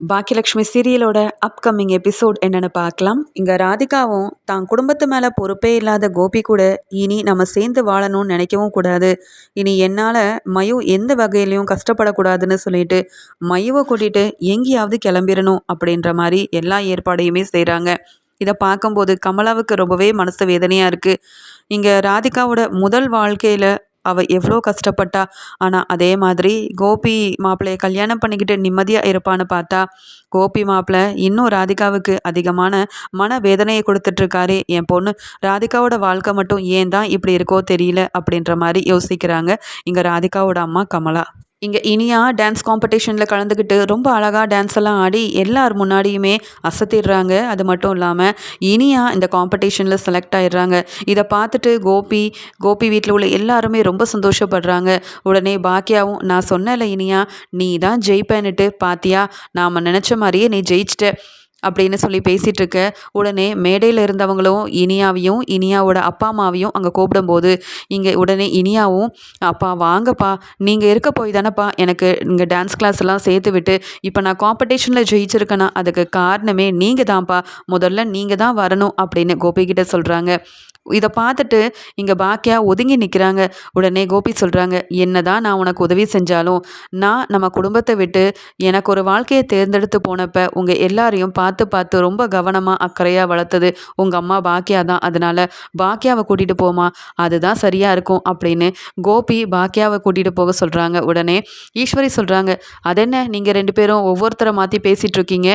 Bhagyalakshmi சீரியலோட upcoming episode என்னென்னு பார்க்கலாம். இங்கே ராதிகாவும் தான் குடும்பத்து மேலே பொறுப்பே இல்லாத கோபி கூட இனி நம்ம சேர்ந்து வாழணும்னு நினைக்கவும் கூடாது. இனி என்னால் மயு எந்த வகையிலையும் கஷ்டப்படக்கூடாதுன்னு சொல்லிட்டு மயுவை கூட்டிகிட்டு எங்கேயாவது கிளம்பிடணும் அப்படின்ற மாதிரி எல்லா ஏற்பாடையுமே செய்கிறாங்க இதை பார்க்கும்போது கமலாவுக்கு ரொம்பவே மனசு வேதனையாக இருக்குது இங்கே ராதிகாவோட முதல் வாழ்க்கையில் அவள் எவ்வளோ கஷ்டப்பட்டா? ஆனால் அதே மாதிரி கோபி மாப்பிள்ளையை கல்யாணம் பண்ணிக்கிட்டு நிம்மதியாக இருப்பான்னு பார்த்தா கோபி மாப்பிள்ளை இன்னும் ராதிகாவுக்கு அதிகமான மன வேதனையை கொடுத்துட்ருக்காரு. என் பொண்ணு ராதிகாவோட வாழ்க்கை மட்டும் ஏன் தான் இப்படி இருக்கோ தெரியல அப்படின்ற மாதிரி யோசிக்கிறாங்க இங்கே ராதிகாவோட அம்மா கமலா. இங்கே இனியா டான்ஸ் காம்படிஷனில் கலந்துக்கிட்டு ரொம்ப அழகாக டான்ஸ் எல்லாம் ஆடி எல்லார் முன்னாடியுமே அசத்திடுறாங்க. அது மட்டும் இல்லாமல் இனியா இந்த காம்படிஷனில் செலக்ட் ஆயிடுறாங்க. இதை பார்த்துட்டு கோபி கோபி வீட்டில் உள்ள எல்லாருமே ரொம்ப சந்தோஷப்படுறாங்க. உடனே பாக்கியாவும் நான் சொன்னல இனியா நீ தான் ஜெயிப்பேன்னுட்டு பாத்தியா? நாம் நினச்ச மாதிரியே நீ ஜெயிச்சிட்ட. அப்படின்னு சொல்லி பேசிகிட்டு இருக்க உடனே மேடையில் இருந்தவங்களும் இனியாவையும் இனியாவோட அப்பா அம்மாவையும் அங்கே கூப்பிடும்போது இங்கே உடனே இனியாவும் அப்பா வாங்கப்பா. நீங்கள் இருக்க போய் தானேப்பா. எனக்கு இங்கே டான்ஸ் கிளாஸ்லாம் சேர்த்து விட்டு இப்போ நான் காம்படிஷனில் ஜெயிச்சிருக்கேன்னா அதுக்கு காரணமே நீங்கள் தான்ப்பா முதல்ல நீங்கள் தான் வரணும் அப்படின்னு கோபிகிட்ட சொல்கிறாங்க இதை பார்த்துட்டு இங்கே பாக்கியா ஒதுங்கி நிற்கிறாங்க உடனே கோபி சொல்கிறாங்க என்ன தான் நான் உனக்கு உதவி செஞ்சாலும் நான் நம்ம குடும்பத்தை விட்டு எனக்கு ஒரு வாழ்க்கையை தேர்ந்தெடுத்து போனப்ப உங்கள் எல்லாரையும் பார்த்து பார்த்து ரொம்ப கவனமாக அக்கறையாக வளர்த்தது உங்கள் அம்மா பாக்கியா தான். அதனால் பாக்கியாவை கூட்டிகிட்டு போமா அதுதான் சரியாக இருக்கும் அப்படின்னு கோபி பாக்கியாவை கூட்டிகிட்டு போக சொல்கிறாங்க உடனே ஈஸ்வரி சொல்கிறாங்க அதென்ன? நீங்கள் ரெண்டு பேரும் ஒவ்வொருத்தரை மாற்றி பேசிகிட்டு இருக்கீங்க.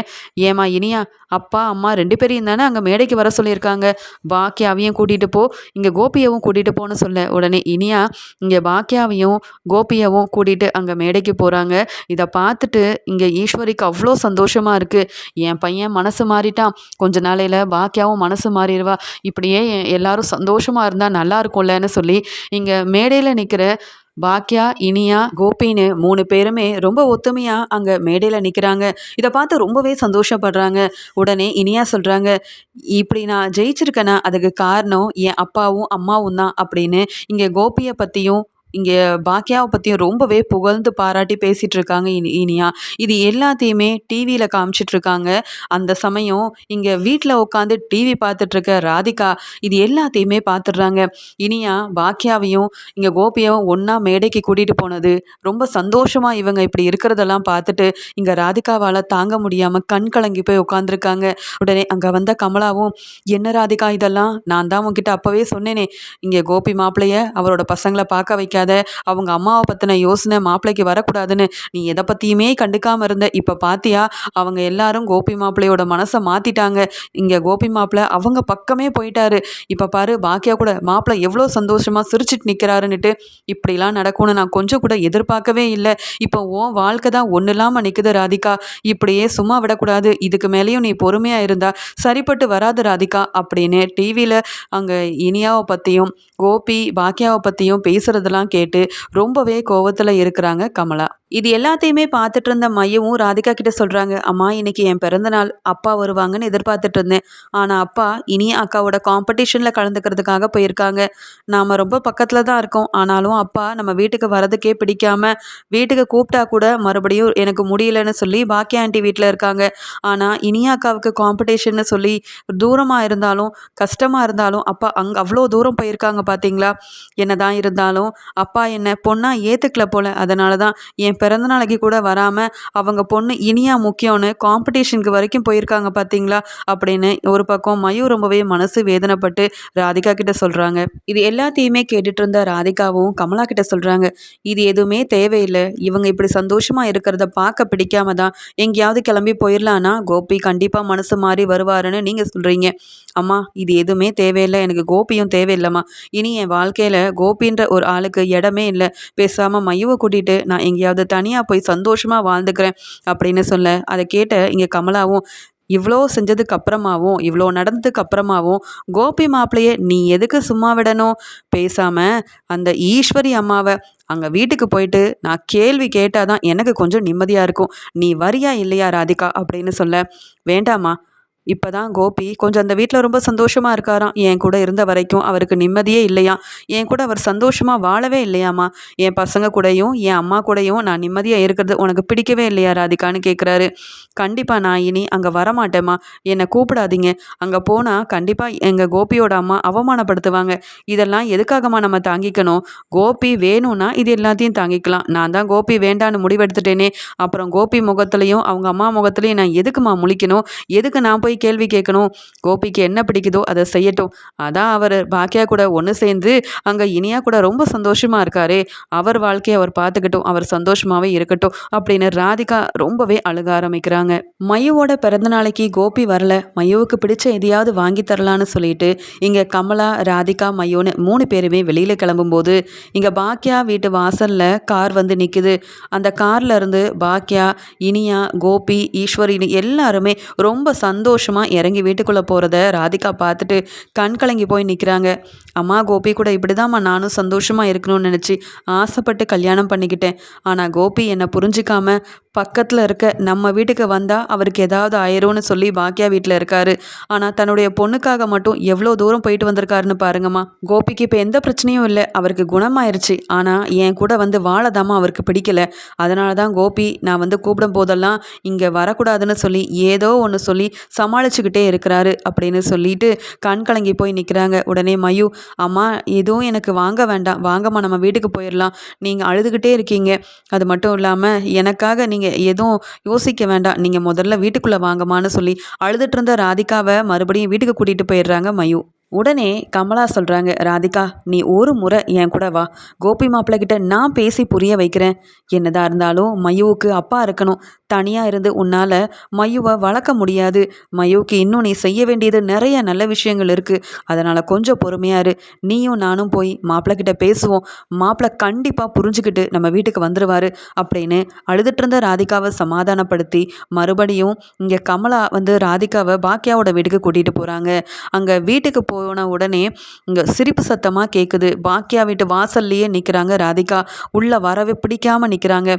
ஏமா இனியா அப்பா அம்மா ரெண்டு பேரையும் தானே அங்கே மேடைக்கு வர சொல்லியிருக்காங்க. பாக்கியாவையும் கூட்டிகிட்டு போ. இங்கே கோபியவும் கூட்டிகிட்டு போன்னு சொல்ல. உடனே இனியா இங்கே பாக்கியாவையும் கோபியாவும் கூட்டிகிட்டு அங்கே மேடைக்கு போகிறாங்க இதை பார்த்துட்டு இங்கே ஈஸ்வரிக்கு அவ்வளோ சந்தோஷமாக இருக்குது என் பையன் மனசு மாறிட்டான். கொஞ்ச நாளையில் பாக்கியாவும் மனசு மாறிடுவா. இப்படியே எல்லாரும் சந்தோஷமாக இருந்தால் நல்லா இருக்கும்லன்னு சொல்லி இங்கே மேடையில் நிற்கிற பாக்கியா இனியா கோபின்னு மூணு பேருமே ரொம்ப ஒத்துமையாக அங்கே மேடையில் நிற்கிறாங்க இதை பார்த்து ரொம்பவே சந்தோஷப்படுறாங்க. உடனே இனியா சொல்கிறாங்க இப்படி நான் ஜெயிச்சிருக்கேன்னா அதுக்கு காரணம் என் அப்பாவும் அம்மாவும் தான் அப்படின்னு இங்கே கோபியை பற்றியும் இங்கே பாக்கியாவை பற்றியும் ரொம்பவே புகழ்ந்து பாராட்டி பேசிகிட்டு இருக்காங்க இனி இனியா. இது எல்லாத்தையுமே டிவியில் காமிச்சிட்ருக்காங்க அந்த சமயம் இங்கே வீட்டில் உட்காந்து டிவி பார்த்துட்ருக்க ராதிகா இது எல்லாத்தையுமே பார்த்துடுறாங்க இனியா பாக்கியாவையும் இங்கே கோபியாவும் ஒன்றா மேடைக்கு கூட்டிகிட்டு போனது ரொம்ப சந்தோஷமாக இவங்க இப்படி இருக்கிறதெல்லாம் பார்த்துட்டு இங்கே ராதிகாவால் தாங்க முடியாமல் கண் கலங்கி போய் உட்காந்துருக்காங்க உடனே அங்கே வந்த கமலாவும் என்ன ராதிகா இதெல்லாம்? நான் தான் உங்ககிட்ட அப்போவே சொன்னேனே. இங்கே கோபி மாப்பிள்ளைய அவரோட பசங்களை பார்க்க வைக்காது. கண்டுக்காத அவங்க அம்மாவை பற்றின யோசனை மாப்பிள்ளைக்கு வரக்கூடாதுன்னு நீ எதை பற்றியுமே கண்டுக்காமல் இருந்த. இப்போ பார்த்தியா அவங்க எல்லாரும் கோபி மாப்பிள்ளையோட மனசை மாற்றிட்டாங்க இங்கே கோபி மாப்பிள்ளை அவங்க பக்கமே போயிட்டாரு. இப்போ பாரு பாக்கியா கூட மாப்பிள்ளை எவ்வளோ சந்தோஷமாக சிரிச்சிட்டு நிற்கிறாருன்னுட்டு இப்படிலாம் நடக்கும்னு நான் கொஞ்சம் கூட எதிர்பார்க்கவே இல்லை. இப்போ உன் வாழ்க்கை தான் ஒன்றும் இல்லாமல் நிற்குது ராதிகா. இப்படியே சும்மா விடக்கூடாது. இதுக்கு மேலேயும் நீ பொறுமையாக இருந்தா சரிப்பட்டு வராது ராதிகா. அப்படின்னு டிவியில் அங்கே இனியாவை பற்றியும் கோபி பாக்கியாவை பற்றியும் பேசுகிறதெல்லாம் கேட்டு ரொம்பவே கோவத்தில் இருக்கிறாங்க கமலா. இது எல்லாத்தையுமே பார்த்துட்டு இருந்த மையவும் ராதிகா கிட்ட சொல்கிறாங்க அம்மா இன்னைக்கு என் பிறந்த நாள். அப்பா வருவாங்கன்னு எதிர்பார்த்துட்டு இருந்தேன். ஆனால் அப்பா இனி அக்காவோட காம்படிஷனில் கலந்துக்கிறதுக்காக போயிருக்காங்க. நாம் ரொம்ப பக்கத்தில் தான் இருக்கோம். ஆனாலும் அப்பா நம்ம வீட்டுக்கு வரதுக்கே பிடிக்காம வீட்டுக்கு கூப்பிட்டா கூட மறுபடியும் எனக்கு முடியலன்னு சொல்லி பாக்கிய ஆண்டி வீட்டில் இருக்காங்க. ஆனால் இனியா அக்காவுக்கு காம்படிஷன்னு சொல்லி தூரமாக இருந்தாலும் கஷ்டமாக இருந்தாலும் அப்பா அங்கே அவ்வளோ தூரம் போயிருக்காங்க பார்த்தீங்களா என்ன தான் இருந்தாலும் அப்பா என்னை பொண்ணாக ஏற்றுக்கல போல். அதனால தான் என் பிறந்தநாளைக்கு கூட வராமல் அவங்க பொண்ணு இனியா முக்கியம்னு காம்படிஷனுக்கு வரைக்கும் போயிருக்காங்க பார்த்தீங்களா அப்படின்னு ஒரு பக்கம் மயூர் ரொம்பவே மனசு வேதனைப்பட்டு ராதிகா கிட்ட சொல்கிறாங்க இது எல்லாத்தையுமே கேட்டுட்டு இருந்த ராதிகாவும் கமலா கிட்ட சொல்கிறாங்க இது எதுவுமே தேவையில்லை. இவங்க இப்படி சந்தோஷமாக இருக்கிறத பார்க்க பிடிக்காம தான் எங்கேயாவது கிளம்பி போயிடலான்னா கோபி கண்டிப்பாக மனசு மாறி வருவாருன்னு நீங்கள் சொல்கிறீங்க அம்மா இது எதுவுமே தேவையில்லை. எனக்கு கோபியும் தேவையில்லைம்மா. இனி என் வாழ்க்கையில் கோபின்ற ஒரு ஆளுக்கு இடமே இல்லை. பேசாமல் மையவை கூட்டிகிட்டு நான் எங்கேயாவது தனியாக போய் சந்தோஷமாக வாழ்ந்துக்கிறேன் அப்படின்னு சொல்ல. அதை கேட்ட இங்கே கமலாவும் இவ்வளோ செஞ்சதுக்கு அப்புறமாவும் இவ்வளோ நடந்ததுக்கு அப்புறமாவும் கோபி மாப்பிள்ளையே நீ எதுக்கு சும்மா விடணும்? பேசாமல் அந்த ஈஸ்வரி அம்மாவை அங்கே வீட்டுக்கு போயிட்டு நான் கேள்வி கேட்டால் தான் எனக்கு கொஞ்சம் நிம்மதியாக இருக்கும். நீ வரியா இல்லையா ராதிகா? அப்படின்னு சொல்ல. வேண்டாமா இப்போ தான் கோபி கொஞ்சம் அந்த வீட்டில் ரொம்ப சந்தோஷமாக இருக்காராம். என் கூட இருந்த வரைக்கும் அவருக்கு நிம்மதியே இல்லையா? என் கூட அவர் சந்தோஷமாக வாழவே இல்லையாம்மா? என் பசங்க கூடயும் என் அம்மா கூடயும் நான் நிம்மதியாக இருக்கிறது உனக்கு பிடிக்கவே இல்லையா ராதிகான்னு கேட்குறாரு கண்டிப்பாக நான் இனி அங்கே வரமாட்டேம்மா. என்னை கூப்பிடாதீங்க. அங்கே போனால் கண்டிப்பாக எங்கள் கோபியோட அம்மா அவமானப்படுத்துவாங்க. இதெல்லாம் எதுக்காகம்மா நம்ம தாங்கிக்கணும்? கோபி வேணும்னா இது எல்லாத்தையும் தாங்கிக்கலாம். நான் தான் கோபி வேண்டான்னு முடிவெடுத்துட்டேனே. அப்புறம் கோபி முகத்துலையும் அவங்க அம்மா முகத்துலையும் நான் எதுக்குமா முழிக்கணும்? எதுக்கு நான் போய் கேள்வி கேட்கணும். கோபிக்கு என்ன பிடிக்குதோ அதை செய்யட்டும். அதான் அவர். பாக்கியா கூட ஒன்று சேர்ந்து அங்கே இனியா கூட ரொம்ப சந்தோஷமாக இருக்காரு. அவர் வாழ்க்கையை அவர் பார்த்துக்கிட்டும். அவர் சந்தோஷமாகவே இருக்கட்டும் அப்படின்னு ராதிகா ரொம்பவே அழுக ஆரம்பிக்கிறாங்க. மையுவோட பிறந்த நாளைக்கு கோபி வரல. மையுவுக்கு பிடிச்ச எதையாவது வாங்கி தரலான்னு சொல்லிட்டு இங்கே கமலா ராதிகா மையோன்னு மூணு பேருமே வெளியில் கிளம்பும்போது இங்கே பாக்கியா வீட்டு வாசலில் கார் வந்து நிற்குது அந்த கார்ல இருந்து பாக்கியா இனியா கோபி ஈஸ்வரினி எல்லாருமே ரொம்ப சந்தோஷம் சந்தோஷமாக இறங்கி வீட்டுக்குள்ளே போகிறத ராதிகா பார்த்துட்டு கண் கலங்கி போய் நிற்கிறாங்க அம்மா கோபி கூட இப்படி தான்மா நானும் சந்தோஷமாக இருக்கணும்னு நினச்சி ஆசைப்பட்டு கல்யாணம் பண்ணிக்கிட்டேன். ஆனால் கோபி என்னை புரிஞ்சிக்காமல் பக்கத்தில் இருக்க நம்ம வீட்டுக்கு வந்தால் அவருக்கு ஏதாவது ஆயிரும்னு சொல்லி பாக்கியா வீட்டில் இருக்காரு. ஆனால் தன்னுடைய பொண்ணுக்காக மட்டும் எவ்வளோ தூரம் போயிட்டு வந்திருக்காருன்னு பாருங்கம்மா. கோபிக்கு இப்போ எந்த பிரச்சனையும் இல்லை. அவருக்கு குணமாயிருச்சு. ஆனால் என் கூட வந்து வாழதாம்மா அவருக்கு பிடிக்கல. அதனால தான் கோபி நான் வந்து கூப்பிடும் போதெல்லாம் இங்கே வரக்கூடாதுன்னு சொல்லி ஏதோ ஒன்று சொல்லி சமாளிச்சுக்கிட்டே இருக்கிறாரு அப்படின்னு சொல்லிட்டு கண் கலங்கி போய் நிற்கிறாங்க உடனே மயு அம்மா எதுவும் எனக்கு வாங்க வேண்டாம். வாங்கம்மா நம்ம வீட்டுக்கு போயிடலாம். நீங்கள் அழுதுகிட்டே இருக்கீங்க. அது மட்டும் இல்லாமல் எனக்காக நீங்கள் எதுவும் யோசிக்க வேண்டாம். நீங்கள் முதல்ல வீட்டுக்குள்ளே வாங்கம்மான்னு சொல்லி அழுதுட்டு இருந்த ராதிகாவை மறுபடியும் வீட்டுக்கு கூட்டிகிட்டு போயிடுறாங்க மயு. உடனே கமலா சொல்கிறாங்க ராதிகா நீ ஒரு முறை என் கூட வா. கோபி மாப்பிள்ளை கிட்ட நான் பேசி புரிய வைக்கிறேன். என்னதாக இருந்தாலும் மயுவுக்கு அப்பா இருக்கணும். தனியாக இருந்து உன்னால் மயுவை வளர்க்க முடியாது. மயுவுக்கு இன்னும் நீ செய்ய வேண்டியது நிறைய நல்ல விஷயங்கள் இருக்குது அதனால் கொஞ்சம் பொறுமையாக இரு. நீயும் நானும் போய் மாப்பிள்ளை கிட்ட பேசுவோம். மாப்பிள்ளை கண்டிப்பாக புரிஞ்சுக்கிட்டு நம்ம வீட்டுக்கு வந்துடுவார் அப்படின்னு அழுதுட்டு இருந்த ராதிகாவை சமாதானப்படுத்தி மறுபடியும் இங்கே கமலா வந்து ராதிகாவை பாக்கியாவோட வீட்டுக்கு கூட்டிகிட்டு போகிறாங்க அங்கே வீட்டுக்கு போ போன உடனே இங்கே சிரிப்பு சத்தமாக கேட்குது பாக்கியா வீட்டு வாசல்லையே நிற்கிறாங்க ராதிகா உள்ளே வரவே பிடிக்காமல் நிற்கிறாங்க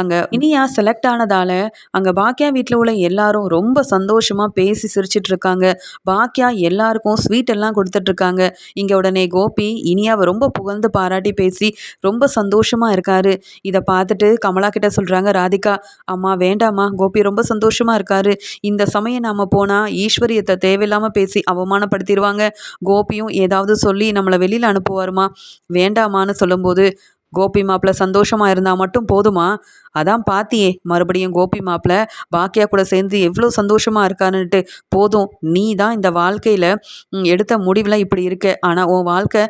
அங்கே இனியா செலக்ட் ஆனதால் அங்கே பாக்கியா வீட்டில் உள்ள எல்லாரும் ரொம்ப சந்தோஷமாக பேசி சிரிச்சிட்டு இருக்காங்க பாக்கியா எல்லாருக்கும் ஸ்வீட் எல்லாம் கொடுத்துட்ருக்காங்க. இங்கே உடனே கோபி இனியாவை ரொம்ப புகழ்ந்து பாராட்டி பேசி ரொம்ப சந்தோஷமாக இருக்காரு. இதை பார்த்துட்டு கமலா கிட்ட சொல்கிறாங்க ராதிகா அம்மா வேண்டாம்மா. கோபி ரொம்ப சந்தோஷமாக இருக்காரு. இந்த சமயம் நாம் போனால் ஈஸ்வரியத்தை தேவையில்லாமல் பேசி அவமானப்படுத்திடுவாங்க கோபியும் ஏதாவது சொல்லி நம்மளை வெளியில் அனுப்புவாருமா? வேண்டாமான்னு சொல்லும்போது கோபி மாப்பிள்ள சந்தோஷமாக இருந்தால் மட்டும் போதுமா? அதான் பாத்தியே மறுபடியும் கோபி மாப்பிள்ள பாக்கியா கூட சேர்ந்து எவ்வளோ சந்தோஷமாக இருக்கான்னுட்டு. போதும் நீ தான் இந்த வாழ்க்கையில் எடுத்த முடிவில் இப்படி இருக்க. ஆனால் உன் வாழ்க்கை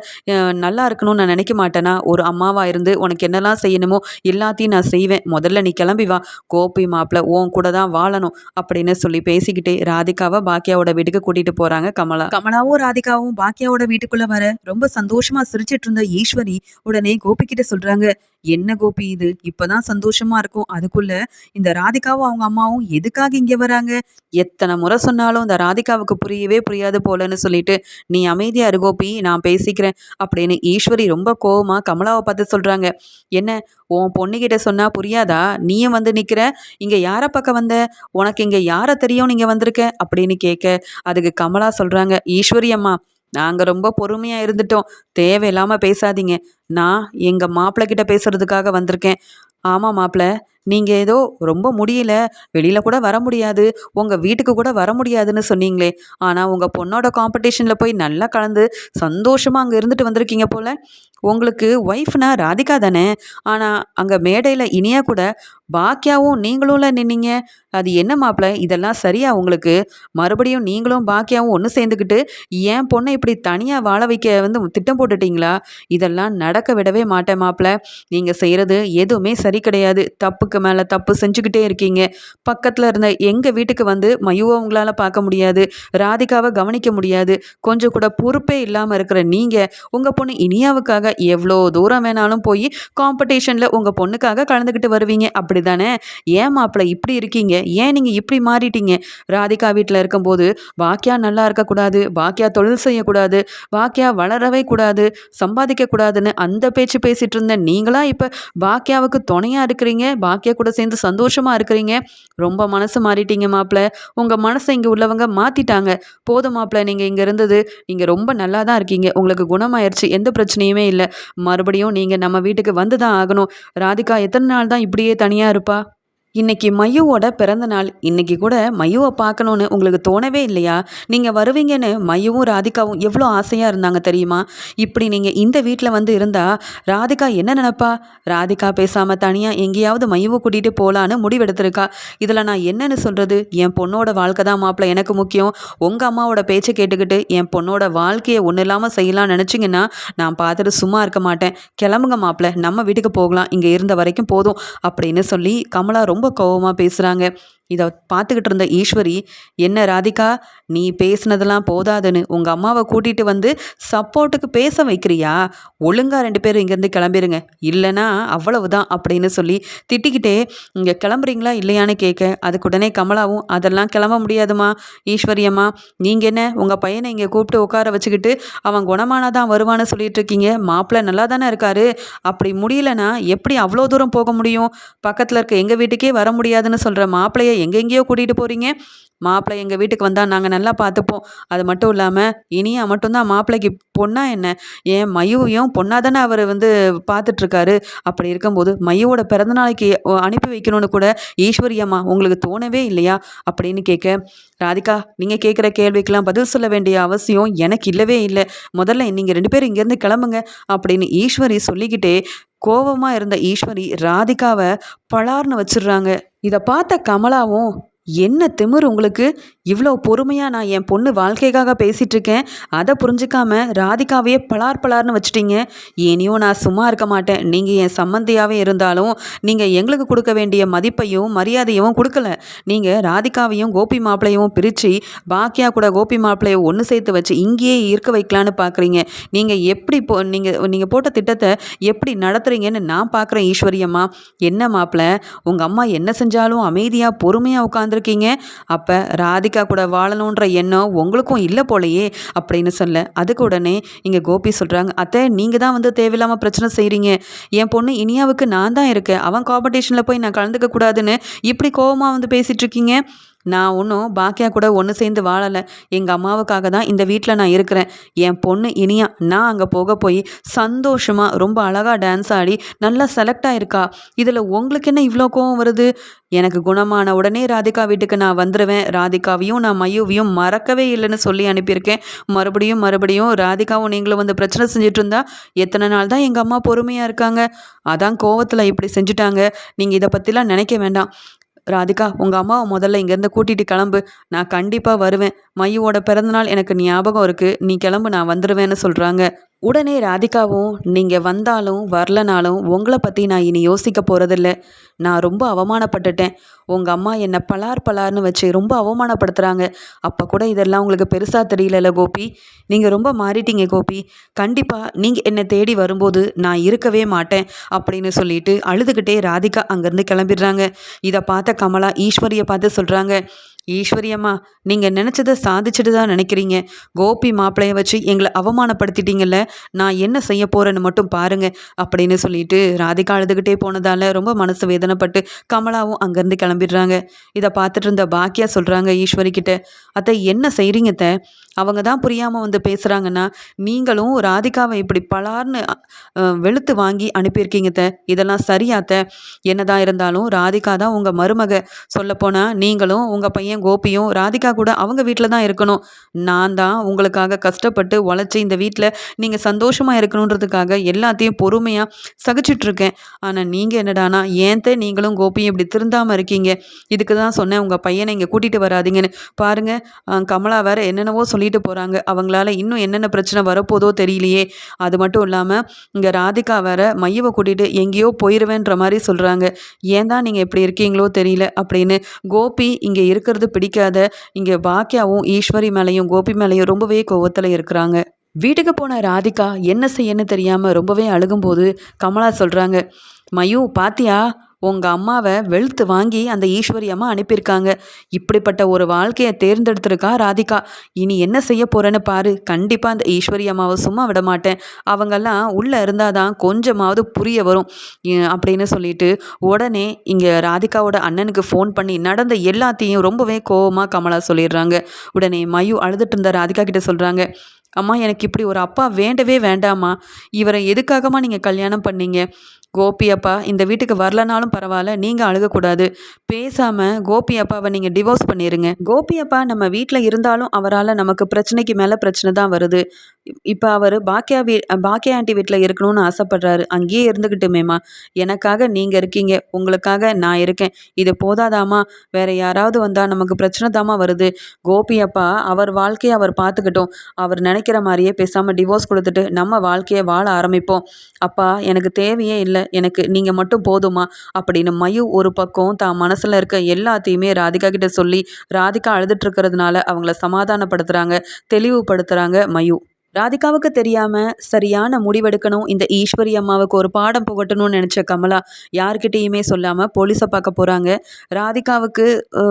நல்லா இருக்கணும்னு நான் நினைக்க மாட்டேனா? ஒரு அம்மாவாக இருந்து உனக்கு என்னெல்லாம் செய்யணுமோ எல்லாத்தையும் நான் செய்வேன். முதல்ல நீ கிளம்பி வா. கோபி மாப்பிள்ள உன் கூட தான் வாழணும் அப்படின்னு சொல்லி பேசிக்கிட்டே ராதிகாவை பாக்கியாவோட வீட்டுக்கு கூட்டிகிட்டு போகிறாங்க கமலா. கமலாவும் ராதிகாவும் பாக்கியாவோட வீட்டுக்குள்ளே வர ரொம்ப சந்தோஷமாக சிரிச்சிட்டு இருந்த ஈஸ்வரி உடனே கோபிக்கிட்ட சொல்கிறாங்க என்ன கோபி இது? இப்பதான் சந்தோஷமா இருக்கும். அதுக்குள்ள இந்த ராதிகாவும் அவங்க அம்மாவும் எதுக்காக இங்க வராங்க? எத்தனை முறை சொன்னாலும் இந்த ராதிகாவுக்கு புரியவே புரியாது போலன்னு சொல்லிட்டு நீ அமைதியா இரு கோபி நான் பேசிக்கிறேன். அப்படின்னு ஈஸ்வரி ரொம்ப கோவமா கமலாவை பார்த்து சொல்றாங்க. என்ன உன் பொண்ணுகிட்ட சொன்னா புரியாதா? நீயும் வந்து நிக்கிற? இங்க யார பக்கம் வந்த? உனக்கு இங்க யார தெரியும் நீங்க வந்திருக்க? அப்படின்னு கேட்க அதுக்கு கமலா சொல்றாங்க ஈஸ்வரி அம்மா நாங்கள் ரொம்ப பொறுமையாக இருந்துட்டோம். தேவையில்லாமல் பேசாதீங்க. நான் எங்கள் மாப்பிள்ளை கிட்ட பேசுறதுக்காக வந்திருக்கேன். ஆமாம் மாப்பிள்ள நீங்கள் ஏதோ ரொம்ப முடியல. வெளியில் கூட வர முடியாது. உங்கள் வீட்டுக்கு கூட வர முடியாதுன்னு சொன்னீங்களே. ஆனால் உங்கள் பொண்ணோட காம்படிஷனில் போய் நல்லா கலந்து சந்தோஷமாக அங்கே இருந்துட்டு வந்திருக்கீங்க போல். உங்களுக்கு ஒய்ஃப்னா ராதிகா தானே? ஆனால் அங்கே மேடையில் இனியா கூட பாக்கியாவும் நீங்களும்ல நின்னீங்க. அது என்ன மாப்பிள்ள இதெல்லாம் சரியா உங்களுக்கு? மறுபடியும் நீங்களும் பாக்கியாவும் ஒன்று சேர்ந்துக்கிட்டு ஏன் பொண்ணை இப்படி தனியாக வாழ வைக்க வந்து திட்டம் போட்டுட்டீங்களா? இதெல்லாம் நடக்க விடவே மாட்டேன் மாப்பிள்ள நீங்கள் செய்கிறது எதுவுமே சரி கிடையாது. தப்புக்கு மேலே தப்பு செஞ்சுக்கிட்டே இருக்கீங்க. பக்கத்தில் இருந்த எங்கள் வீட்டுக்கு வந்து மயுவை உங்களால் பார்க்க முடியாது. ராதிகாவை கவனிக்க முடியாது. கொஞ்சம் கூட பொறுப்பே இல்லாமல் இருக்கிற நீங்கள் உங்கள் பொண்ணு இனியாவுக்காக எவ்வளோ தூரம் வேணாலும் போய் காம்படிஷனில் உங்கள் பொண்ணுக்காக கலந்துக்கிட்டு வருவீங்க. அப்படி தானே? ஏன் மாப்பிள்ள இப்படி இருக்கீங்க? ஏன் நீங்கள் இப்படி மாறிட்டீங்க? ராதிகா வீட்டில் இருக்கும்போது பாக்கியா நல்லா இருக்கக்கூடாது பாக்கியா தொழில் செய்யக்கூடாது பாக்கியா வளரவே கூடாது சம்பாதிக்கக்கூடாதுன்னு அந்த பேச்சு பேசிகிட்டு இருந்தேன் நீங்களாம் இப்போ பாக்கியாவுக்கு துணையாக இருக்கிறீங்க? வாக்கியா பாக்கியா கூட சேர்ந்து சந்தோஷமாக இருக்கிறீங்க? ரொம்ப மனசு மாறிட்டீங்க மாப்பிள்ள உங்கள் மனசை இங்கே உள்ளவங்க மாற்றிட்டாங்க போதும் மாப்பிள்ள நீங்கள் இங்கே இருந்தது நீங்கள் ரொம்ப நல்லா தான் இருக்கீங்க. உங்களுக்கு குணமாயிருச்சு எந்த பிரச்சனையுமே இல்லை. மறுபடியும் நீங்கள் நம்ம வீட்டுக்கு வந்து தான் ஆகணும். ராதிகா எத்தனை நாள் தான் இப்படியே தனியாக कृपा இன்னைக்கு மையுவோட பிறந்த நாள். இன்னைக்கு கூட மையுவை பார்க்கணுன்னு உங்களுக்கு தோணவே இல்லையா? நீங்கள் வருவீங்கன்னு மையுவும் ராதிகாவும் எவ்வளோ ஆசையாக இருந்தாங்க தெரியுமா? இப்படி நீங்கள் இந்த வீட்டில் வந்து இருந்தால் ராதிகா என்ன நினப்பா? ராதிகா பேசாமல் தனியாக எங்கேயாவது மையுவை கூட்டிகிட்டு போகலான்னு முடிவெடுத்திருக்கா. இதில் நான் என்னென்னு சொல்கிறது என் பொண்ணோட வாழ்க்கை தான் மாப்பிள்ள எனக்கு முக்கியம். உங்கள் அம்மாவோட பேச்சை கேட்டுக்கிட்டு என் பொண்ணோட வாழ்க்கையை ஒன்றும் இல்லாமல் செய்யலாம்னு நினச்சிங்கன்னா நான் பார்த்துட்டு சும்மா இருக்க மாட்டேன். கிளம்புங்க மாப்பிள்ள. நம்ம வீட்டுக்கு போகலாம். இங்கே இருந்த வரைக்கும் போதும். அப்படின்னு சொல்லி கமலா ரொம்ப ரொம்ப கோவமாக பேசுகிறாங்க இதை பார்த்துக்கிட்டு இருந்த ஈஸ்வரி என்ன ராதிகா நீ பேசுனதெல்லாம் போதாதுன்னு உங்கள் அம்மாவை கூட்டிகிட்டு வந்து சப்போர்ட்டுக்கு பேச வைக்கிறியா? ஒழுங்காக ரெண்டு பேரும் இங்கேருந்து கிளம்பிடுங்க இல்லைனா அவ்வளவுதான் அப்படின்னு சொல்லி திட்டிக்கிட்டே இங்கே கிளம்புறீங்களா இல்லையான்னு கேட்க அதுக்கு உடனே கமலாவும் அதெல்லாம் கிளம்ப முடியாதுமா ஈஸ்வரியம்மா நீங்கள் என்ன உங்கள் பையனை இங்கே கூப்பிட்டு உட்கார வச்சுக்கிட்டு அவன் குணமானாதான் வருவான்னு சொல்லிட்டு இருக்கீங்க? மாப்பிள்ளை நல்லா தானே இருக்காரு. அப்படி முடியலன்னா எப்படி அவ்வளோ தூரம் போக முடியும்? பக்கத்தில் இருக்க எங்கள் வீட்டுக்கே வர முடியாதுன்னு சொல்கிற மாப்பிள்ளையை எங்கெங்கேயோ கூட்டிகிட்டு போகிறீங்க மாப்பிள்ளை எங்கள் வீட்டுக்கு வந்தால் நாங்கள் நல்லா பார்த்துப்போம். அது மட்டும் இல்லாமல் இனியா மட்டும்தான் மாப்பிள்ளைக்கு பொண்ணா என்ன? ஏன் மையுவையும் பொண்ணாக தானே அவர் வந்து பார்த்துட்ருக்காரு. அப்படி இருக்கும்போது மையோட பிறந்தநாளைக்கு அனுப்பி வைக்கணும்னு கூட ஈஸ்வரியம்மா உங்களுக்கு தோணவே இல்லையா? அப்படின்னு கேட்க ராதிகா நீங்கள் கேட்குற கேள்விக்கெல்லாம் பதில் சொல்ல வேண்டிய அவசியம் எனக்கு இல்லவே இல்லை. முதல்ல நீங்கள் ரெண்டு பேரும் இங்கேருந்து கிளம்புங்க அப்படின்னு ஈஸ்வரி சொல்லிக்கிட்டே கோபமாக இருந்த ஈஸ்வரி ராதிகாவை பலார்னு வச்சிடுறாங்க. இதை பார்த்த கமலாவும் என்ன திமிர் உங்களுக்கு? இவ்வளோ பொறுமையாக நான் என் பொண்ணு வாழ்க்கைக்காக பேசிகிட்டு இருக்கேன் அதை புரிஞ்சுக்காம ராதிகாவையே பலார் பலார்னு வச்சுட்டீங்க. இனியும் நான் சும்மா இருக்க மாட்டேன். நீங்கள் என் சம்மந்தியாகவே இருந்தாலும் நீங்கள் எங்களுக்கு கொடுக்க வேண்டிய மதிப்பையும் மரியாதையும் கொடுக்கல. நீங்கள் ராதிகாவையும் கோபி மாப்பிளையும் பிரித்து பாக்கியா கூட கோபி மாப்பிளையை ஒன்று சேர்த்து வச்சு இங்கேயே இருக்க வைக்கலான்னு பார்க்குறீங்க நீங்கள் எப்படி போ நீங்கள் நீங்கள் போட்ட திட்டத்தை எப்படி நடத்துகிறீங்கன்னு நான் பார்க்குறேன் ஈஸ்வரியம்மா என்ன மாப்பிள்ளை உங்கள் அம்மா என்ன செஞ்சாலும் அமைதியாக பொறுமையாக உட்காந்து வந்திருக்கீங்க. அப்போ ராதிகா கூட வாழணுன்ற எண்ணம் உங்களுக்கும் இல்லை போலையே அப்படின்னு சொல்ல. அதுக்கு உடனே இங்கே கோபி சொல்கிறாங்க அத்தை நீங்கள் தான் வந்து தேவையில்லாமல் பிரச்சனை செய்கிறீங்க என் பொண்ணு இனியாவுக்கு நான் தான் இருக்கேன். அவன் காம்படிஷனில் போய் நான் கலந்துக்க கூடாதுன்னு இப்படி கோபமாக வந்து பேசிகிட்ருக்கீங்க நான் ஒன்றும் பாக்கியா கூட ஒன்று சேர்ந்து வாழலை. எங்கள் அம்மாவுக்காக தான் இந்த வீட்டில் நான் இருக்கிறேன். என் பொண்ணு இனியா நான் அங்கே போக போய் சந்தோஷமாக ரொம்ப அழகாக டான்ஸ் ஆடி நல்லா செலக்ட் ஆயிருக்கா. இதில் உங்களுக்கு என்ன இவ்வளோ கோவம் வருது? எனக்கு குணமான உடனே ராதிகா வீட்டுக்கு நான் வந்துடுவேன் ராதிகாவையும் நான் மையுவையும் மறக்கவே இல்லைன்னு சொல்லி அனுப்பியிருக்கேன். மறுபடியும் மறுபடியும் ராதிகாவும் நீங்களும் வந்து பிரச்சனை செஞ்சுட்டு இருந்தா எத்தனை நாள் தான் எங்கள் அம்மா பொறுமையாக இருக்காங்க? அதான் கோவத்தில் இப்படி செஞ்சுட்டாங்க. நீங்கள் இதை பற்றிலாம் நினைக்க வேண்டாம். ராதிகா உங்கள் அம்மாவை முதல்ல இங்கேருந்து கூட்டிகிட்டு கிளம்பு. நான் கண்டிப்பாக வருவேன். மையோட பிறந்தநாள் எனக்கு ஞாபகம் இருக்குது நீ கிளம்பு நான் வந்துடுவேன்னு சொல்கிறாங்க உடனே ராதிகாவும் நீங்கள் வந்தாலும் வரலனாலும் உங்களை பற்றி நான் இனி யோசிக்க போகிறதில்ல நான் ரொம்ப அவமானப்பட்டுட்டேன். உங்கள் அம்மா என்னை பலார் பலார்னு வச்சு ரொம்ப அவமானப்படுத்துகிறாங்க அப்போ கூட இதெல்லாம் உங்களுக்கு பெருசாக தெரியலல்ல கோபி? நீங்கள் ரொம்ப மாறிட்டீங்க கோபி. கண்டிப்பாக நீங்கள் என்னை தேடி வரும்போது நான் இருக்கவே மாட்டேன் அப்படின்னு சொல்லிட்டு அழுதுகிட்டே ராதிகா அங்கேருந்து கிளம்பிடுறாங்க. இதை பார்த்த கமலா ஈஸ்வரியை பார்த்து சொல்கிறாங்க ஈஸ்வரியம்மா நீங்கள் நினச்சதை சாதிச்சுட்டு தான் நினைக்கிறீங்க. கோபி மாப்பிள்ளைய வச்சு எங்களை அவமானப்படுத்திட்டீங்கல்ல நான் என்ன செய்ய போகிறேன்னு மட்டும் பாருங்க அப்படின்னு சொல்லிட்டு ராதிகா அழுதுகிட்டே போனதால் ரொம்ப மனசு வேதனைப்பட்டு கமலாவும் அங்கேருந்து கிளம்பிடுறாங்க. இதை பார்த்துட்டு இருந்த பாக்கியா சொல்கிறாங்க ஈஸ்வரி கிட்ட அத்தை என்ன செய்கிறீங்க அவங்க தான் புரியாமல் வந்து பேசுகிறாங்கன்னா நீங்களும் ராதிகாவை இப்படி பலார்னு வெளுத்து வாங்கி அனுப்பியிருக்கீங்க த இதெல்லாம் சரியாத்த என்னதான் இருந்தாலும் ராதிகா தான் உங்கள் மருமக. சொல்லப்போனால் நீங்களும் உங்கள் பையன் கோபியும் ராதிகா கூட அவங்க வீட்டில் தான் இருக்கணும். நான் தான் உங்களுக்காக கஷ்டப்பட்டு உழைச்சி இந்த வீட்டில் நீங்கள் சந்தோஷமாக இருக்கணுன்றதுக்காக எல்லாத்தையும் பொறுமையாக சகிச்சிட்ருக்கேன். ஆனால் நீங்கள் என்னடானா ஏன்த்த நீங்களும் கோபியும் இப்படி திருந்தாமல் இருக்கீங்க? இதுக்கு தான் சொன்னேன் உங்கள் பையனை இங்கே கூட்டிகிட்டு வராதிங்கன்னு. பாருங்கள் கமலா வேறு என்னென்னவோ சொல்லிட்டு போகிறாங்க அவங்களால இன்னும் என்னென்ன பிரச்சனை வரப்போதோ தெரியலையே. அது மட்டும் இல்லாமல் இங்கே ராதிகா வேற மையவை கூட்டிகிட்டு எங்கேயோ போயிடுவேன்ற மாதிரி சொல்கிறாங்க ஏன் தான் நீங்கள் இப்படி இருக்கீங்களோ தெரியல அப்படின்னு கோபி இங்கே இருக்கிறது பிடிக்காத. இங்கே பாக்கியாவும் ஈஸ்வரி மேலேயும் கோபி மேலேயும் ரொம்பவே கோவத்தில் இருக்கிறாங்க. வீட்டுக்கு போன ராதிகா என்ன செய்யன்னு தெரியாமல் ரொம்பவே அழுகும்போது கமலா சொல்கிறாங்க மயு பாத்தியா? உங்கள் அம்மாவை வெளுத்து வாங்கி அந்த ஈஸ்வரி அம்மா அனுப்பியிருக்காங்க. இப்படிப்பட்ட ஒரு வாழ்க்கையை தேர்ந்தெடுத்திருக்கா ராதிகா. இனி என்ன செய்ய போகிறேன்னு பாரு. கண்டிப்பாக அந்த ஈஸ்வரி அம்மாவை சும்மா விட மாட்டேன். அவங்கெல்லாம் உள்ளே இருந்தால் தான் கொஞ்சமாவது புரிய வரும். அப்படின்னு சொல்லிட்டு உடனே இங்கே ராதிகாவோட அண்ணனுக்கு ஃபோன் பண்ணி நடந்த எல்லாத்தையும் ரொம்பவே கோவமாக கமலா சொல்லிடுறாங்க. உடனே மயு அழுதுட்டு இருந்த ராதிகா கிட்ட சொல்கிறாங்க அம்மா எனக்கு இப்படி ஒரு அப்பா வேண்டவே வேண்டாம்மா. இவரை எதுக்காகம்மா நீங்கள் கல்யாணம் பண்ணீங்க? கோபி அப்பா இந்த வீட்டுக்கு வரலனாலும் பரவாயில்ல நீங்கள் அழுகக்கூடாது. பேசாமல் கோபி அப்பாவை நீங்கள் டிவோர்ஸ் பண்ணிடுங்க கோபி அப்பா நம்ம வீட்டில் இருந்தாலும் அவரால் நமக்கு பிரச்சனைக்கு மேலே பிரச்சனை தான் வருது. இப்போ அவர் பாக்கியா வீ பாக்கியா ஆண்டி வீட்டில் இருக்கணும்னு ஆசைப்படுறாரு. அங்கேயே இருந்துக்கிட்டுமேம்மா எனக்காக நீங்கள் இருக்கீங்க. உங்களுக்காக நான் இருக்கேன். இது போதாதாம்மா. வேற யாராவது வந்தால் நமக்கு பிரச்சனை தாம்மா வருது. கோபி அப்பா அவர் வாழ்க்கையை அவர் பார்த்துக்கிட்டோம். அவர் நினைக்கிற மாதிரியே பேசாமல் டிவோர்ஸ் கொடுத்துட்டு நம்ம வாழ்க்கையை வாழ ஆரம்பிப்போம். அப்பா எனக்கு தேவையே இல்லை. எனக்கு நீங்கள் மட்டும் போதுமா? அப்படின்னு மயு ஒரு பக்கம் தான் மனசில் இருக்க எல்லாத்தையுமே ராதிகா கிட்ட சொல்லி ராதிகா அழுதுட்டு இருக்கிறதுனால அவங்கள சமாதானப்படுத்துகிறாங்க தெளிவுபடுத்துகிறாங்க மயு. ராதிகாவுக்கு தெரியாம சரியான முடிவெடுக்கணும் இந்த ஈஸ்வரி அம்மாவுக்கு ஒரு பாடம் புகட்டணும்னு நினச்ச கமலா யார்கிட்டேயுமே சொல்லாமல் போலீஸை பார்க்க போகிறாங்க ராதிகாவுக்கு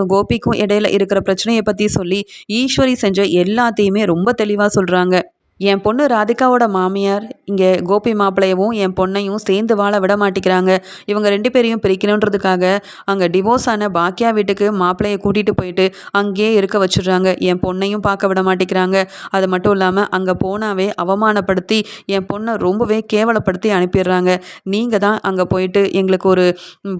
கோபிக்கும் இடையில இருக்கிற பிரச்சனையை பற்றி சொல்லி ஈஸ்வரி செஞ்ச எல்லாத்தையுமே ரொம்ப தெளிவாக சொல்கிறாங்க என் பொண்ணு ராதிகாவோட மாமியார் இங்கே கோபி மாப்பிள்ளையவும் என் பொண்ணையும் சேர்ந்து வாழ விட மாட்டேங்கிறாங்க. இவங்க ரெண்டு பேரையும் பிரிக்கணுன்றதுக்காக அங்கே டிவோர்ஸ் ஆன பாக்கியா வீட்டுக்கு மாப்பிள்ளையை கூட்டிகிட்டு போயிட்டு அங்கேயே இருக்க வச்சிடுறாங்க. என் பொண்ணையும் பார்க்க விட மாட்டேங்கிறாங்க. அது மட்டும் இல்லாமல் அங்கே போனாவே அவமானப்படுத்தி என் பொண்ணை ரொம்பவே கேவலப்படுத்தி அனுப்பிடுறாங்க. நீங்கள் தான் அங்கே போயிட்டு எங்களுக்கு ஒரு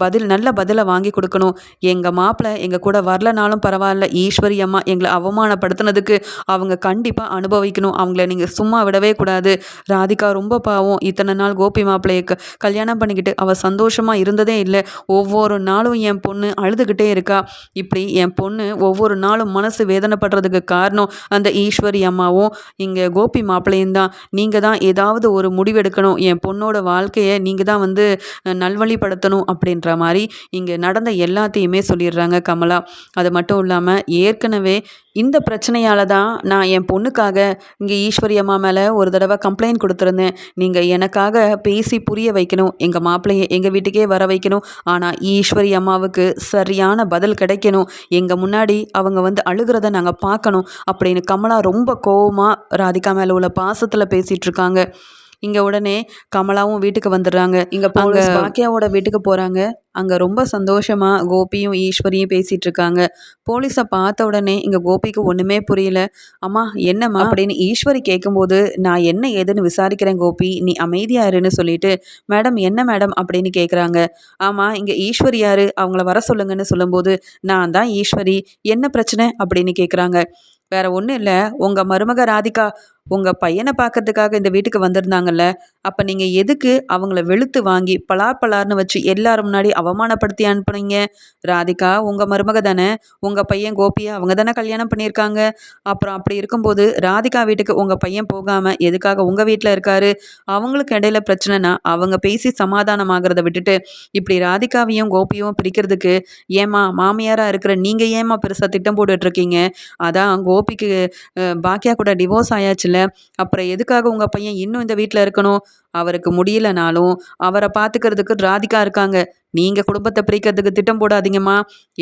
பதில் நல்ல பதிலை வாங்கி கொடுக்கணும். எங்கள் மாப்பிள்ளை எங்கள் கூட வரலனாலும் பரவாயில்ல. ஈஸ்வரி அம்மா எங்களை அவமானப்படுத்தினதுக்கு அவங்க கண்டிப்பாக அனுபவிக்கணும். அவங்கள நீங்கள் சும்மா விடவே கூடாது. ராதிகா ரொம்ப பாவம். இத்தனை நாள் கோபி மாப்பிள்ளையை கல்யாணம் பண்ணிக்கிட்டு அவள் சந்தோஷமாக இருந்ததே இல்லை. ஒவ்வொரு நாளும் என் பொண்ணு அழுதுகிட்டே இருக்கா. இப்படி என் பொண்ணு ஒவ்வொரு நாளும் மனசு வேதனைப்படுறதுக்கு காரணம் அந்த ஈஸ்வரி அம்மாவும் இங்கே கோபி மாப்பிள்ளையும் தான். நீங்கள் தான் ஏதாவது ஒரு முடிவெடுக்கணும். என் பொண்ணோட வாழ்க்கையை நீங்கள் தான் வந்து நல்வழிப்படுத்தணும் அப்படின்ற மாதிரி இங்கே நடந்த எல்லாத்தையுமே சொல்லிடுறாங்க கமலா. அது மட்டும் இல்லாமல் ஏற்கனவே இந்த பிரச்சனையால் தான் நான் என் பொண்ணுக்காக இங்கே ஈஸ்வரி அம்மா மேலே ஒரு தடவை கம்ப்ளைண்ட் கொடுத்துருந்தேன். நீங்கள் எனக்காக பேசி புரிய வைக்கணும். எங்கள் மாப்பிள்ளையை எங்கள் வீட்டுக்கே வர வைக்கணும். ஆனால் ஈஸ்வரி அம்மாவுக்கு சரியான பதில் கிடைக்கணும். எங்கள் முன்னாடி அவங்க வந்து அழுகிறத நாங்கள் பார்க்கணும். அப்படின்னு கமலா ரொம்ப கோவமாக ராதிகா மேலே உள்ள பாசத்தில் பேசிகிட்ருக்காங்க இங்கே உடனே கமலாவும் வீட்டுக்கு வந்துடுறாங்க. இங்கே போலீஸ் பாக்கியாவோட வீட்டுக்கு போகிறாங்க அங்கே ரொம்ப சந்தோஷமாக கோபியும் ஈஸ்வரியும் பேசிகிட்டு இருக்காங்க. போலீஸை பார்த்த உடனே இங்கே கோபிக்கு ஒன்றுமே புரியல. அம்மா என்னம்மா? அப்படின்னு ஈஸ்வரி கேட்கும்போது நான் என்ன ஏதுன்னு விசாரிக்கிறேன் கோபி. நீ அமைதியா இருன்னு சொல்லிட்டு மேடம் என்ன மேடம்? அப்படின்னு கேட்குறாங்க ஆமாம் இங்கே ஈஸ்வரி யாரு? அவங்கள வர சொல்லுங்கன்னு சொல்லும்போது நான் தான் ஈஸ்வரி. என்ன பிரச்சனை? அப்படின்னு கேட்குறாங்க வேற ஒன்றும் இல்லை. உங்கள் மருமக ராதிகா உங்கள் பையனை பார்க்கறதுக்காக இந்த வீட்டுக்கு வந்திருந்தாங்கல்ல அப்போ நீங்கள் எதுக்கு அவங்கள வெளுத்து வாங்கி பலார் பலார்னு வச்சு எல்லாரும் முன்னாடி அவமானப்படுத்தி அனுப்புனீங்க? ராதிகா உங்கள் மருமக தானே? உங்கள் பையன் கோபியை அவங்க தானே கல்யாணம் பண்ணியிருக்காங்க? அப்புறம் அப்படி இருக்கும்போது ராதிகா வீட்டுக்கு உங்கள் பையன் போகாமல் எதுக்காக உங்கள் வீட்டில் இருக்காரு? அவங்களுக்கு இடையில பிரச்சனைனா அவங்க பேசி சமாதானமாகறத விட்டுட்டு இப்படி ராதிகாவையும் கோபியும் பிரிக்கிறதுக்கு ஏமா மாமியாராக இருக்கிற நீங்கள் ஏமா பெருசாக திட்டம் போட்டுட்ருக்கீங்க அதான் கோபிக்கு பாக்கியா கூட டிவோர்ஸ் முடியல. அப்புறம் எதுக்காக உங்கள் பையன் இன்னும் இந்த வீட்டில் இருக்கணும்? அவருக்கு முடியலனாலும் அவரை பார்த்துக்கிறதுக்கு ராதிகா இருக்காங்க. நீங்கள் குடும்பத்தை பிரிக்கிறதுக்கு திட்டம் போடாதீங்கம்மா.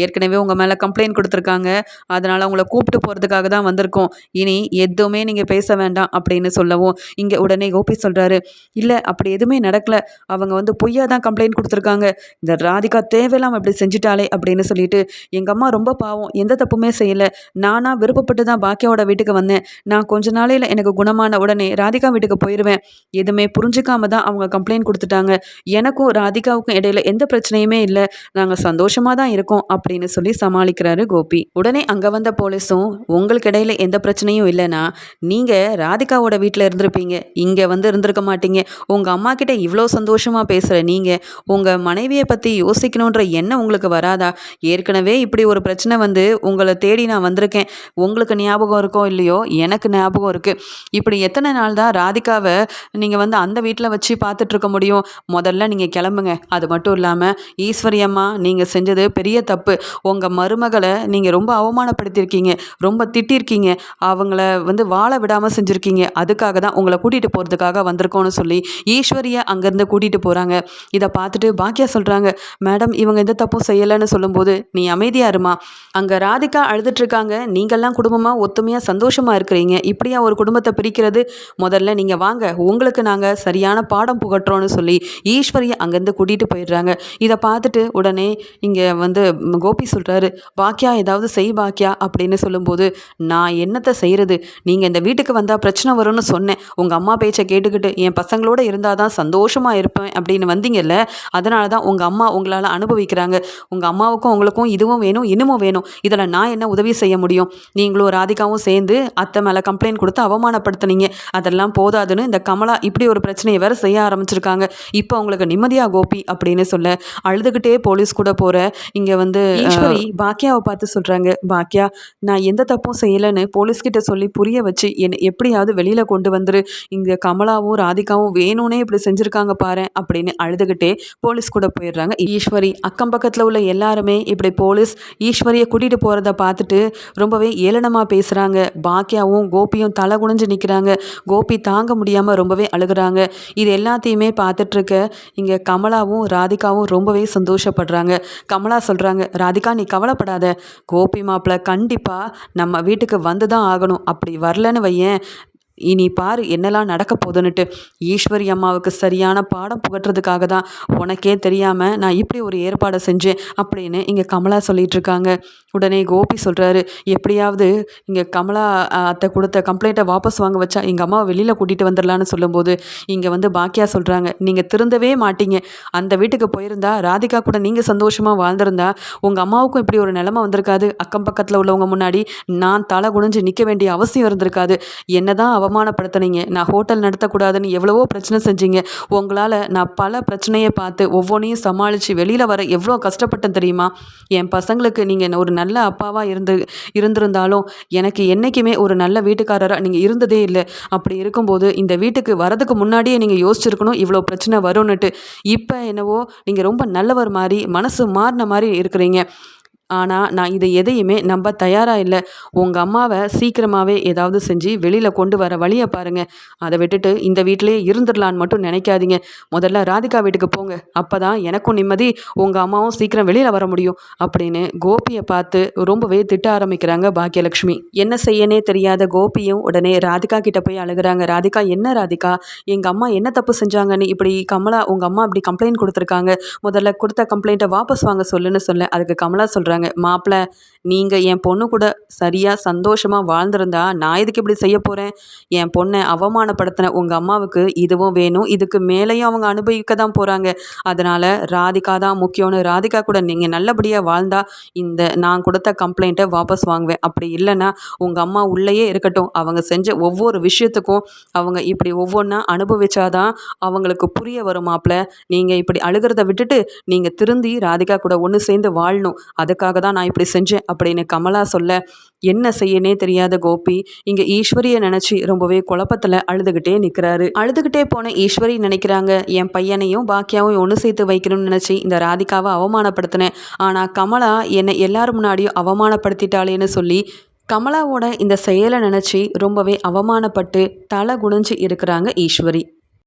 ஏற்கனவே உங்கள் மேலே கம்ப்ளைண்ட் கொடுத்துருக்காங்க. அதனால் உங்களை கூப்பிட்டு போகிறதுக்காக தான் வந்திருக்கோம். இனி எதுவுமே நீங்கள் பேச வேண்டாம் அப்படின்னு சொல்லவும் இங்கே உடனே கோபி சொல்கிறாரு இல்லை அப்படி எதுவுமே நடக்கலை. அவங்க வந்து பொய்யா தான் கம்ப்ளைண்ட் கொடுத்துருக்காங்க. இந்த ராதிகா தேவையில்லாமல் இப்படி செஞ்சுட்டாலே அப்படின்னு சொல்லிட்டு எங்கள் அம்மா ரொம்ப பாவம். எந்த தப்புமே செய்யலை. நானாக விருப்பப்பட்டு தான் பாக்கியாவோட வீட்டுக்கு வந்தேன். நான் கொஞ்ச நாளையில் எனக்கு குணமான உடனே ராதிகா வீட்டுக்கு போயிடுவேன் எதுவுமே புரிஞ்சுக்காம தான் அவங்க கம்ப்ளைண்ட் கொடுத்துட்டாங்க. எனக்கும் ராதிகாவுக்கும் இடையில எந்த பிரச்சனை பிரச்சனையுமே இல்லை. நாங்கள் சந்தோஷமாக தான் இருக்கோம் அப்படின்னு சொல்லி சமாளிக்கிறாரு கோபி. உடனே அங்கே வந்த போலீஸும் உங்களுக்கு இடையில எந்த பிரச்சனையும் இல்லைன்னா நீங்கள் ராதிகாவோட வீட்டில் இருந்திருப்பீங்க. இங்கே வந்து இருந்திருக்க மாட்டீங்க. உங்கள் அம்மா கிட்ட இவ்வளோ சந்தோஷமாக பேசுகிற நீங்கள் உங்கள் மனைவியை பற்றி யோசிக்கணுன்ற எண்ணம் உங்களுக்கு வராதா? ஏற்கனவே இப்படி ஒரு பிரச்சனை வந்து உங்களை தேடி நான் வந்திருக்கேன். உங்களுக்கு ஞாபகம் இருக்கோ இல்லையோ எனக்கு ஞாபகம் இருக்குது இப்படி எத்தனை நாள் தான் ராதிகாவை நீங்கள் வந்து அந்த வீட்டில் வச்சு பார்த்துட்ருக்க முடியும். முதல்ல நீங்கள் கிளம்புங்க. அது மட்டும் இல்லாமல் ஈஸ்வரி அம்மா நீங்கள் செஞ்சது பெரிய தப்பு. உங்கள் மருமகளை நீங்கள் ரொம்ப அவமானப்படுத்தியிருக்கீங்க ரொம்ப திட்டிருக்கீங்க அவங்கள வந்து வாழ விடாமல் செஞ்சுருக்கீங்க. அதுக்காக தான் உங்களை கூட்டிகிட்டு போகிறதுக்காக வந்திருக்கோன்னு சொல்லி ஈஸ்வரியை அங்கேருந்து கூட்டிகிட்டு போகிறாங்க இதை பார்த்துட்டு பாக்கியா சொல்கிறாங்க மேடம் இவங்க எந்த தப்பும் செய்யலைன்னு சொல்லும்போது நீ அமைதியாக இருமா. அங்கே ராதிகா அழுதுட்ருக்காங்க. நீங்கள்லாம் குடும்பமாக ஒத்துமையாக சந்தோஷமாக இருக்கிறீங்க. இப்படியா ஒரு குடும்பத்தை பிரிக்கிறது? முதல்ல நீங்கள் வாங்க. உங்களுக்கு நாங்கள் சரியான பாடம் புகட்டுறோன்னு சொல்லி ஈஸ்வரியை அங்கேருந்து கூட்டிகிட்டு போயிடுறாங்க. இதை பார்த்துட்டு உடனே இங்கே வந்து கோபி சொல்கிறாரு பாக்கியா ஏதாவது செய் பாக்கியா? அப்படின்னு சொல்லும்போது நான் என்னத்தை செய்கிறது? நீங்கள் இந்த வீட்டுக்கு வந்தால் பிரச்சனை வரும்னு சொன்னேன். உங்கள் அம்மா பேச்சை கேட்டுக்கிட்டு என் பசங்களோட இருந்தால் தான் சந்தோஷமாக இருப்பேன் அப்படின்னு வந்தீங்கல்ல அதனால தான் உங்கள் அம்மா உங்களால் அனுபவிக்கிறாங்க. உங்கள் அம்மாவுக்கும் உங்களுக்கும் இதுவும் வேணும் இன்னமும் வேணும். இதில் நான் என்ன உதவி செய்ய முடியும்? நீங்களும் ராதிகாவும் சேர்ந்து அத்தை மேலே கம்ப்ளைண்ட் கொடுத்து அவமானப்படுத்துனீங்க. அதெல்லாம் போதாதுன்னு இந்த கமலா இப்படி ஒரு பிரச்சனையை வேறு செய்ய ஆரம்பிச்சிருக்காங்க. இப்போ அவங்களுக்கு நிம்மதியாக கோபி அப்படின்னு சொல்ல அழுதுகிட்டே போலீஸ் கூட போகிற இங்கே வந்து ஈஸ்வரி. பாக்கியாவை பார்த்து சொல்கிறாங்க பாக்கியா நான் எந்த தப்பும் செய்யலைன்னு போலீஸ்கிட்ட சொல்லி புரிய வச்சு என்னை எப்படியாவது வெளியில் கொண்டு வந்துரு. இங்கே கமலாவும் ராதிகாவும் வேணும்னே இப்படி செஞ்சுருக்காங்க பாரு அப்படின்னு அழுதுகிட்டே போலீஸ் கூட போயிடுறாங்க. ஈஸ்வரி அக்கம் பக்கத்தில் உள்ள எல்லாருமே இப்படி போலீஸ் ஈஸ்வரியை கூட்டிகிட்டு போகிறத பார்த்துட்டு ரொம்பவே ஏளனமாக பேசுகிறாங்க பாக்கியாவும் கோபியும் தலை குனிஞ்சு நிற்கிறாங்க கோபி தாங்க முடியாமல் ரொம்பவே அழுகிறாங்க. இது எல்லாத்தையுமே பார்த்துட்ருக்க இங்கே கமலாவும் ராதிகாவும் ரொம்பவே சந்தோஷப்படுறாங்க. கமலா சொல்கிறாங்க ராதிகா நீ கவலைப்படாத. கோபி மாப்பிள்ள கண்டிப்பாக நம்ம வீட்டுக்கு வந்து தான் ஆகணும். அப்படி வரலன்னு வையேன். இனி பார் என்னெல்லாம் நடக்க போதுன்னுட்டு ஈஸ்வரி அம்மாவுக்கு சரியான பாடம் புகட்டுறதுக்காக தான் உனக்கே தெரியாமல் நான் இப்படி ஒரு ஏற்பாடை செஞ்சேன் அப்படின்னு இங்கே கமலா சொல்லிட்டு இருக்காங்க. உடனே கோபி சொல்கிறாரு எப்படியாவது இங்கே கமலா அத்தை கொடுத்த கம்ப்ளைண்ட்டை வாபஸ் வாங்க வச்சா எங்கள் அம்மாவை வெளியில் கூட்டிகிட்டு வந்துடலான்னு சொல்லும்போது இங்கே வந்து பாக்கியா சொல்கிறாங்க நீங்கள் திருந்தவே மாட்டீங்க. அந்த வீட்டுக்கு போயிருந்தா ராதிகா கூட நீங்கள் சந்தோஷமாக வாழ்ந்திருந்தா உங்கள் அம்மாவுக்கும் இப்படி ஒரு நிலமை வந்திருக்காது. அக்கம் பக்கத்தில் உள்ளவங்க முன்னாடி நான் தலை குனிஞ்சு நிற்க வேண்டிய அவசியம் இருந்திருக்காது. என்ன தான் அவமானப்படுத்தினீங்க. நான் ஹோட்டல் நடத்தக்கூடாதுன்னு எவ்வளவோ பிரச்சனை செஞ்சீங்க. உங்களால் நான் பல பிரச்சனையை பார்த்து ஒவ்வொன்றையும் சமாளித்து வெளியில் வர எவ்வளோ கஷ்டப்பட்டேன் தெரியுமா? என் பசங்களுக்கு நீங்கள் ஒரு நல்ல அப்பாவாக இருந்து இருந்திருந்தாலும் எனக்கு என்றைக்குமே ஒரு நல்ல வீட்டுக்காரராக நீங்கள் இருந்ததே இல்லை. அப்படி இருக்கும்போது இந்த வீட்டுக்கு வரதுக்கு முன்னாடியே நீங்கள் யோசிச்சிருக்கணும் இவ்வளோ பிரச்சனை வரும்னுட்டு. இப்போ என்னவோ நீங்கள் ரொம்ப நல்லவர் மாதிரி மனசு மாறின மாதிரி இருக்கிறீங்க. ஆனால் நான் இதை எதையுமே நம்ப தயாராக இல்லை. உங்கள் அம்மாவை சீக்கிரமாகவே ஏதாவது செஞ்சு வெளியில் கொண்டு வர வழியை பாருங்கள் அதை விட்டுட்டு இந்த வீட்டிலேயே இருந்துடலான்னு மட்டும் நினைக்காதீங்க. முதல்ல ராதிகா வீட்டுக்கு போங்க. அப்போ தான் எனக்கும் நிம்மதி உங்கள் அம்மாவும் சீக்கிரம் வெளியில் வர முடியும் அப்படின்னு கோபியை பார்த்து ரொம்பவே திட்ட ஆரம்பிக்கிறாங்க பாக்கியலட்சுமி என்ன செய்யனே தெரியாத கோபியும் உடனே ராதிகா கிட்ட போய் அழுகிறாங்க. ராதிகா என்ன ராதிகா? எங்கள் அம்மா என்ன தப்பு செஞ்சாங்கன்னு இப்படி கமலா உங்கள் அம்மா இப்படி கம்ப்ளைண்ட் கொடுத்துருக்காங்க. முதல்ல கொடுத்த கம்ப்ளைண்ட்டை வாபஸ் வாங்க சொல்லுன்னு சொல்ல அதுக்கு கமலா சொல்கிறாங்க சொல்கிறாங்க மாப்பிள்ள நீங்கள் என் பொண்ணு கூட சரியாக சந்தோஷமாக வாழ்ந்திருந்தா நான் இதுக்கு இப்படி செய்ய போகிறேன் என் பொண்ணை அவமானப்படுத்தின உங்கள் அம்மாவுக்கு இதுவும் வேணும். இதுக்கு மேலேயும் அவங்க அனுபவிக்க தான் போகிறாங்க அதனால் ராதிகா தான் முக்கியம்னு ராதிகா கூட நீங்கள் நல்லபடியாக வாழ்ந்தால் இந்த நான் கொடுத்த கம்ப்ளைண்ட்டை வாபஸ் வாங்குவேன். அப்படி இல்லைன்னா உங்கள் அம்மா உள்ளேயே இருக்கட்டும். அவங்க செஞ்ச ஒவ்வொரு விஷயத்துக்கும் அவங்க இப்படி ஒவ்வொன்றா அனுபவிச்சாதான் அவங்களுக்கு புரிய வரும் மாப்பிள்ள நீங்கள் இப்படி அழுகிறத விட்டுட்டு நீங்கள் திருந்தி ராதிகா கூட ஒன்று சேர்ந்து வாழணும். அதுக்கு அதுக்காக தான் நான் இப்படி செஞ்சேன் அப்படின்னு கமலா சொல்ல என்ன செய்யனே தெரியாத கோபி. இங்கே ஈஸ்வரியை நினச்சி ரொம்பவே குழப்பத்தில் அழுதுகிட்டே நிற்கிறாரு அழுதுகிட்டே போன ஈஸ்வரி நினைக்கிறாங்க என் பையனையும் பாக்கியாவும் ஒன்று சேர்த்து வைக்கணும்னு நினச்சி இந்த ராதிகாவை அவமானப்படுத்தினேன். ஆனால் கமலா என்னை எல்லாரும் முன்னாடியும் அவமானப்படுத்திட்டாளேன்னு சொல்லி கமலாவோட இந்த செயலை நினச்சி ரொம்பவே அவமானப்பட்டு தலை குனிஞ்சு இருக்கிறாங்க ஈஸ்வரி.